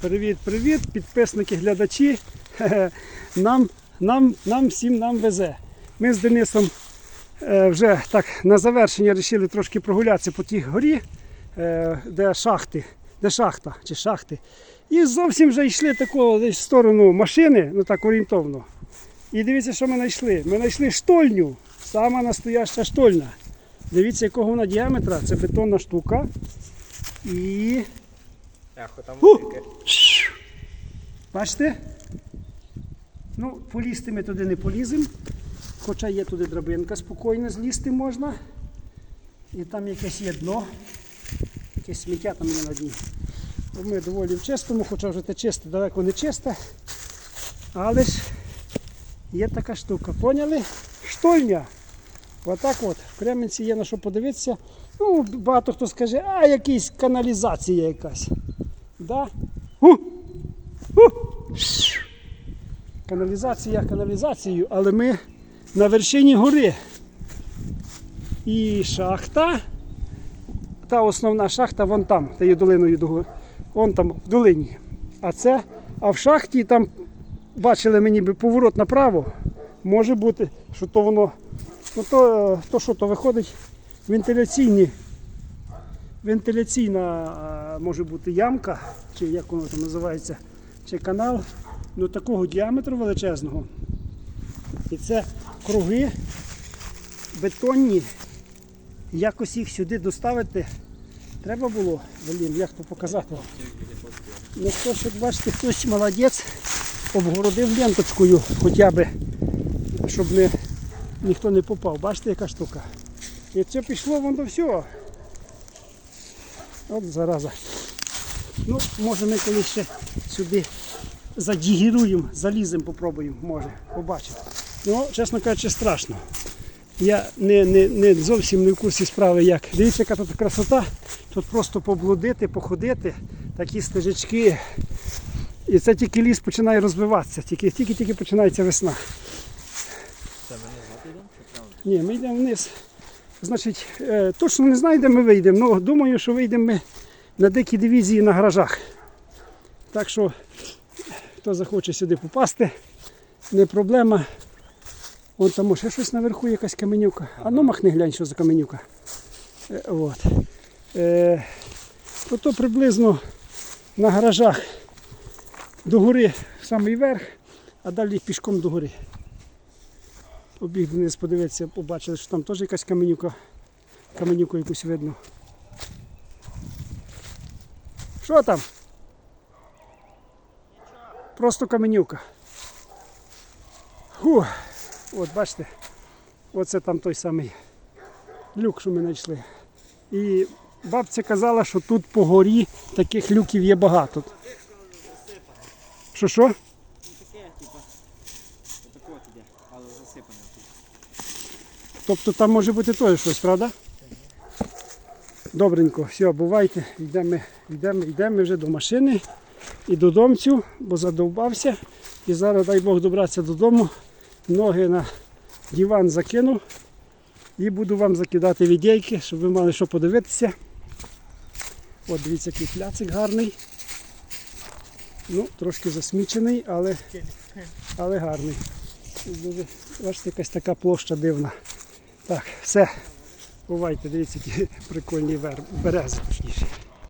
Привіт, привіт, підписники, глядачі. Нам, нам, нам всім нам везе. Ми з Денисом е, вже так на завершення вирішили трошки прогулятися по тій горі, е, де шахти, де шахта чи шахти. І зовсім вже йшли такого в сторону машини, ну так орієнтовно. І дивіться, що ми знайшли. Ми знайшли штольню, сама настояща штольня. Дивіться, якого вона діаметра. Це бетонна штука. І Ехо там велике. Бачите? Ну, полізти ми туди не поліземо. Хоча є туди драбинка, спокійно злізти можна. І там якесь є дно. Якесь сміття там є на дні. Ми доволі в чистому, хоча вже те чисте, далеко не чисте. Але ж є така штука. Поняли? Штольня. Отак от. В Кременці є на що подивитися. Ну, багато хто скаже, а якась каналізація якась. Да? Ху! Ху! Каналізація каналізацією, але ми на вершині гори. І шахта, та основна шахта вон там, та є долиною до гори. Вон там в долині. А це, а в шахті там бачили ми ніби поворот направо. Може бути, що то воно, ну то, то що то виходить вентиляційні вентиляційна може бути ямка, чи як воно там називається, чи канал, ну такого діаметру величезного. І це круги бетонні. Якось їх сюди доставити треба було, блін, як то показати. Ну хтось, як бачите, хтось молодець, обгородив ленточкою хоча б, щоб не, ніхто не попав. Бачите, яка штука. І це пішло воно всього. От зараза. Ну, може ми колись ще сюди задігіруємо, заліземо, попробуємо, може, побачимо. Ну, чесно кажучи, страшно. Я не, не, не зовсім не в курсі справи, як. Дивіться, яка тут красота. Тут просто поблудити, походити, такі стежечки. І це тільки ліс починає розвиватися, тільки, тільки, тільки починається весна. Це ми не? Ні, ми йдемо вниз. Значить, е, точно не знаю, де ми вийдемо, але думаю, що вийдемо ми на дикій дивізії на гаражах. Так що, хто захоче сюди попасти, не проблема. Вон там ще щось наверху, якась каменюка. А ну махни глянь, що за каменюка. Е, от. Е, приблизно на гаражах до гори самий верх, а далі пішком до гори. Побіг вниз подивитися, побачили, що там теж якась каменюка. Каменюку якусь видно. Що там? Просто каменюка. Фу. От бачите, оце там той самий люк, що ми знайшли. І бабця казала, що тут по горі таких люків є багато. Що що? Тобто там може бути теж щось, правда? Добренько, все, бувайте, йдемо, йдемо, йдемо вже до машини і додомцю, бо задовбався. І зараз, дай Бог, добратися додому, ноги на диван закину і буду вам закидати відейки, щоб ви мали що подивитися. От дивіться, який пляцик гарний. Ну, трошки засмічений, але, але гарний. Дуже, Бачите, якась така площа дивна. Так, все. Бувайте, дивіться, які прикольні берези точніше.